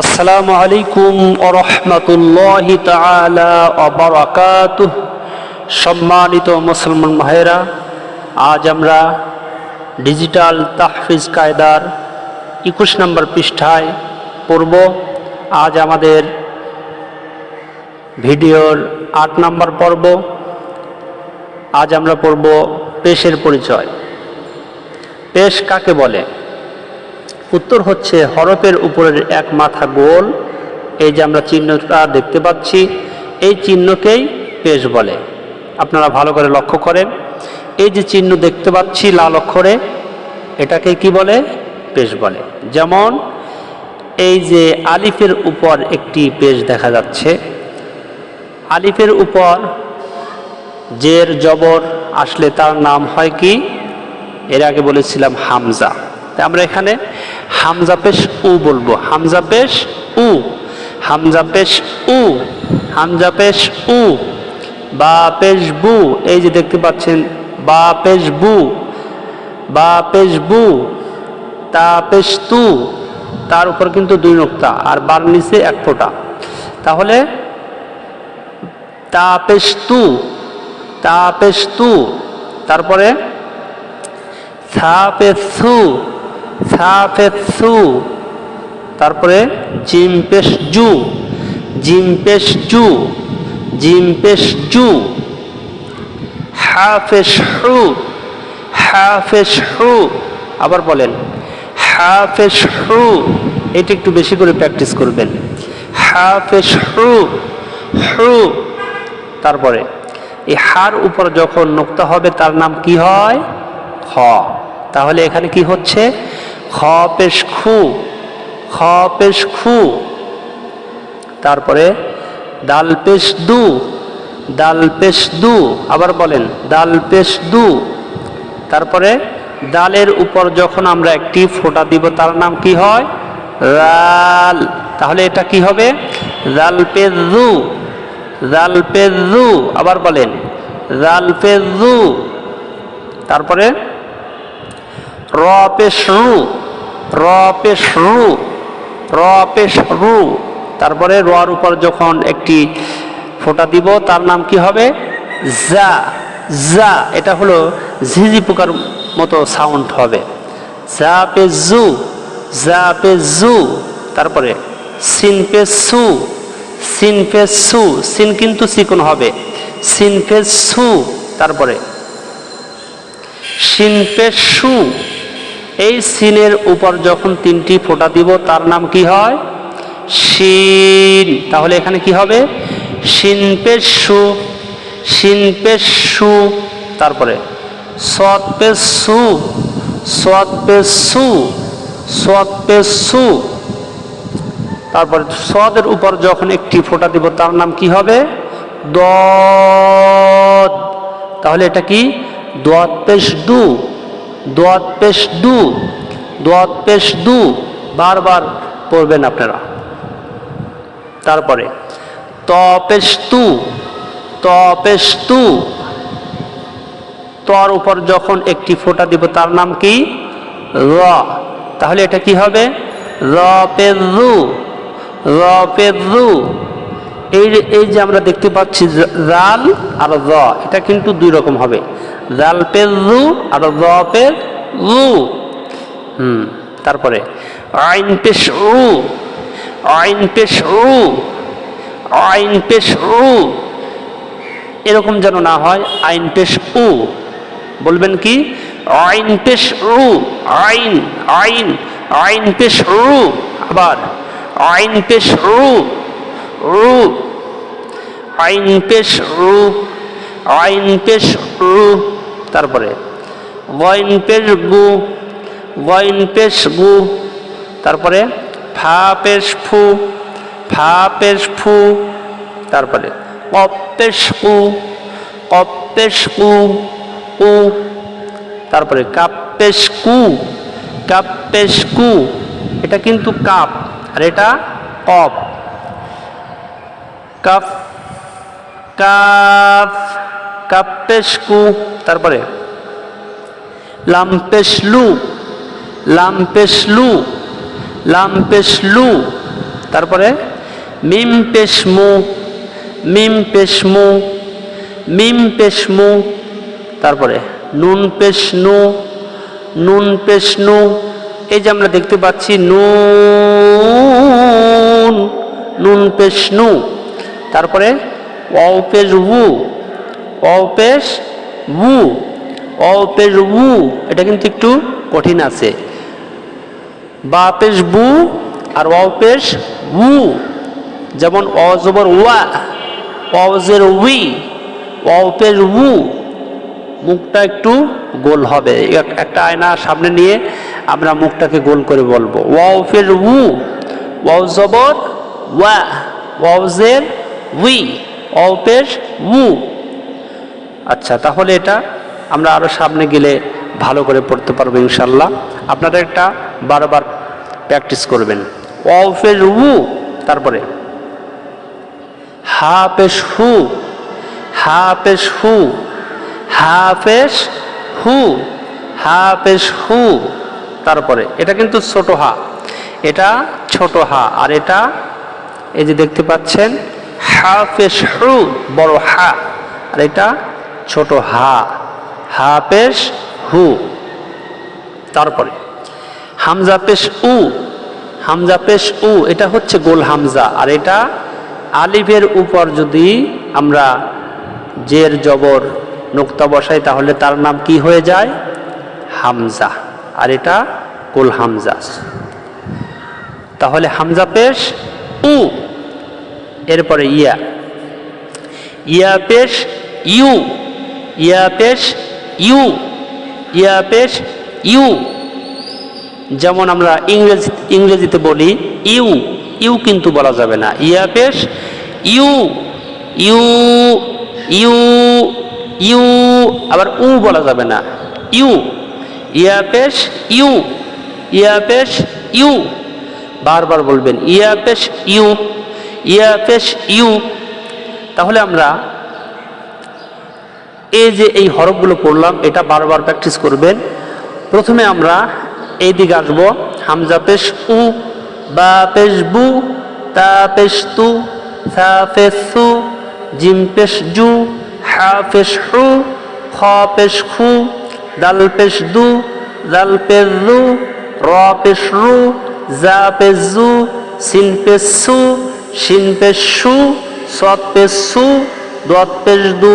আসসালামু আলাইকুম ওরহমতুল্লাহ অবরাকাতুহ সম্মানিত মুসলমান ভাইরা আজ আমরা ডিজিটাল তাহফিজ কায়দার একুশ নম্বর পৃষ্ঠায় পড়ব। আজ আমাদের ভিডিওর আট নম্বর পর্ব। আজ আমরা পড়ব পেশের পরিচয়। পেশ কাকে বলে? উত্তর হচ্ছে হরফের উপরের এক মাথা গোল। এই যে আমরা চিহ্নটা দেখতে পাচ্ছি, এই চিহ্নকেই পেশ বলে। আপনারা ভালো করে লক্ষ্য করেন। এই যে চিহ্ন দেখতে পাচ্ছি লাল অক্ষরে, এটাকে কি বলে? পেশ বলে। যেমন এই যে আলিফের উপর একটি পেশ দেখা যাচ্ছে। আলিফের উপর জের, জবর আসলে তার নাম হয় কি? এর আগে বলেছিলাম হামজা। তাই আমরা এখানে হামজা পেশ উ বলব। হামজা পেশ উ। হামজা পেশ উ। হামজা পেশ উ। বা পেশ বু। এই যে দেখতে পাচ্ছেন, বা পেশ বু। বা পেশ বু। তা পেশ তু। তার উপর কিন্তু দুই নোক্তা আর বার নিচে এক ফোঁটা। তাহলে তা পেশ তু। তা পেশ তু। তারপরে সাপেসু তারপরে জিম পেশ জু জিম পেশ জু জিম পেশ জু। হাফেশ হু হাফেশ হু, আবার বলেন, হাফেশ হু, এটি একটু বেশি করে প্র্যাকটিস করবেন। হাফেশ হু হু, তারপরে, এই হার উপর যখন নোক্তা হবে, তার নাম কি হয়? খ। তাহলে এখানে কি হচ্ছে? খ পেশ খু খ পেশ খু। তারপরে দাল পেশ দু দাল পেশ দু, আবার বলেন দাল পেশ দু। তারপরে দালের উপর যখন আমরা একটি ফোঁটা দিব, তার নাম কি হয়? রাল। তাহলে এটা কি হবে? রাল পেজ রাল পেজ আবার বলেন রাল পেজ তারপরে র পেশ রু র পেশ রু র পেশ রু তারপরে রোয়ার উপর যখন একটি ফোঁটা দিব, তার নাম কি হবে? জা। জা, এটা হলো ঝিঝি পোকার মতো সাউন্ড হবে। জা পে জু জা পে জু তারপরে সিন পে সু সিন পে সু সিন কিন্তু চিকন হবে। সিন পে সু তারপরে সিন পে সু এই সিনের উপর যখন তিনটি ফোঁটা দিব, তার নাম কি হয়? শিন। তাহলে এখানে কি হবে? শিন পেশু শিন পেশু, তারপরে সৎ পেশু সৎ পেশু সৎ পেশু। তারপরে সদের উপর যখন একটি ফোঁটা দিব, তার নাম কি হবে? দদ তাহলে এটা কি? দোয়াত পেশ দু দোয়াত পেশ দু, দোয়াত পেশ দু, বারবার পড়বেন আপনারা। তারপরে, ত পেশ তু, ত পেশ তু, তর উপর যখন একটি ফোঁটা দিব, তার নাম কি? র। তাহলে এটা কি হবে? র রু এই এই যে আমরা দেখতে পাচ্ছি রাল আর র, এটা কিন্তু দুই রকম হবে। রাল পে রু আর র পে রু হুম, তারপরে আইন পেশ রু আইন পেশ রু আইন পেশ রু এরকম যেন না হয়, আইন পেশ উ বলবেন কি? আইন পেশ রু আইন আইন আইন পেশ রু আবার আইন পেশ রু। রু আইন পেশ রু আইন পেশ রু তারপরে, ওয়াইন পেশ গু ওয়াইন পেশ গু তারপরে ফা পেশ ফু ফা পেশ ফু তারপরে কপেশ কু কপেশ কু কু তারপরে কাপেশ কু কাপেশ কু এটা কিন্তু কাপ, আর এটা কপ। কাপ কাপ কাপেশ কু তারপরে লাম্পেশ লু লাম্পেশ লু লাম্পেশ তারপরে মিম পেশ মু মিম পেশ মু মিম পেশ মু তারপরে নুন পেশ নুন পেশ এই যে আমরা দেখতে পাচ্ছি নুন নুন পেশ তারপরে ওয়াও পেশ উ ওয়াও পেশ উ। পেশ উ, এটা কিন্তু একটু কঠিন আছে। বা পেশ বু আর ওয়াও পেশ উ। যেমন অ জবর ওয়া ওয়াজের উই পেশ উ। মুখটা একটু গোল হবে। একটা আয়না সামনে নিয়ে আমরা মুখটাকে গোল করে বলব। ওয়াও ফের উ ওয়াও জবর ওয়া ওয়াউজের উই পেশ উ। আচ্ছা তাহলে এটা আমরা আরও সামনে গেলে ভালো করে পড়তে পারব ইনশাল্লাহ আপনারা একটা বারবার প্র্যাকটিস করবেন। ওয়াও ফের উ তারপরে। হা পেশ হু, হা পেশ হু হাফেশ হু হাফেশ হু, তারপরে। এটা কিন্তু ছোট হা। এটা ছোট হা। আর এটা এই যে দেখতে পাচ্ছেন হাফেশ হু, বড় হা। আর এটা ছোট হা হা পেশ হু। তারপরে, হামজা পেশ উ, হামজা পেশ উ, এটা হচ্ছে গোল হামজা। আর এটা আলিফের উপর যদি আমরা জের, জবর, নোক্তা বসাই, তাহলে তার নাম কি হয়ে যায়? হামজা। আর এটা গোল হামজা। তাহলে হামজা পেশ উ, এরপরে ইয়া। ইয়া পেশ ইউ। ইয়া পেশ ইউ ইয়া পেশ ইউ। যেমন আমরা ইংরেজি, ইংরেজিতে বলি ইউ ইউ কিন্তু বলা যাবে না। ইয়া পেশ ইউ ইউ ইউ ইউ, আবার উ বলা যাবে না। ইউ ইয়া পেশ ইউ ইয়া পেশ ইউ। বারবার বলবেন ইয়া পেশ ইউ ইয়া পেশ ইউ। তাহলে আমরা এই যে এই হরফগুলো পড়লাম, এটা বারবার প্র্যাকটিস করবেন। প্রথমে আমরা এই দিকে আসব, হামজা পেশ উ, বা পেশ বু, তা পেশ তু, সা পেশ সু, জিম পেশ জু, হা পেশ হু, খ পেশ খু, দাল পেশ দু দাল পেশ রু, র পেশ রু, জা পেশ জু, সিন পেশ সু, শিন পেশ সু, সৎ পেশ সু দত পেশ দু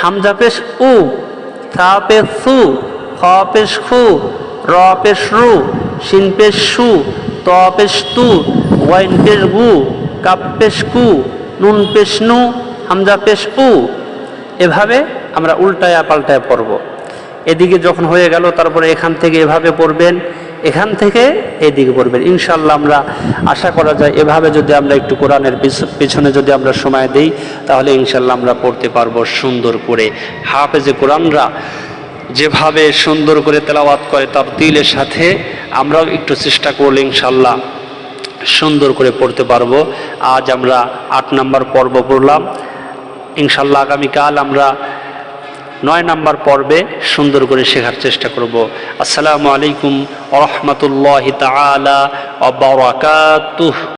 হামজা পেশ উ থা পেশ সু, খ পেশ খু, র পেশ রু, শিন পেশ সু, ত পেশ তু, ওয়াইন পেশ গু, কাপ পেশ কু, নুন পেশ নু, হামজা পেশ উ। এভাবে আমরা উল্টায়া পাল্টায় পড়ব। এদিকে যখন হয়ে গেল, তারপরে এখান থেকে এভাবে পড়বেন। এখান থেকে এদিকে পড়বেন। ইনশাল্লাহ আমরা আশা করা যায় এভাবে যদি আমরা একটু কোরআনের পিছ- পিছনে যদি আমরা সময় দেই, তাহলে ইনশাল্লাহ আমরা পড়তে পারব সুন্দর করে। হাফেজে কোরআনরা যেভাবে সুন্দর করে তেলাওয়াত করে তার তিলের সাথে, আমরাও একটু চেষ্টা করলে ইনশাল্লাহ সুন্দর করে পড়তে পারব। আজ আমরা আট নম্বর পর্ব পড়লাম। ইনশাল্লাহ আগামীকাল আমরা নয় নাম্বার পর্বে সুন্দর করে শেখার চেষ্টা করব। আসসালামু আলাইকুম রহমতুল্লাহ তালা অবরাকাতুহ